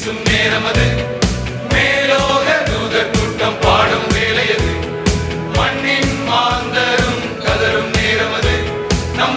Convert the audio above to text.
வீசும் நேரம் அது. மேலோக தூதர் கூட்டம் பாடும் வேலையது மண்ணின் மாந்தரும் கதரும் நேரம் அது. நம்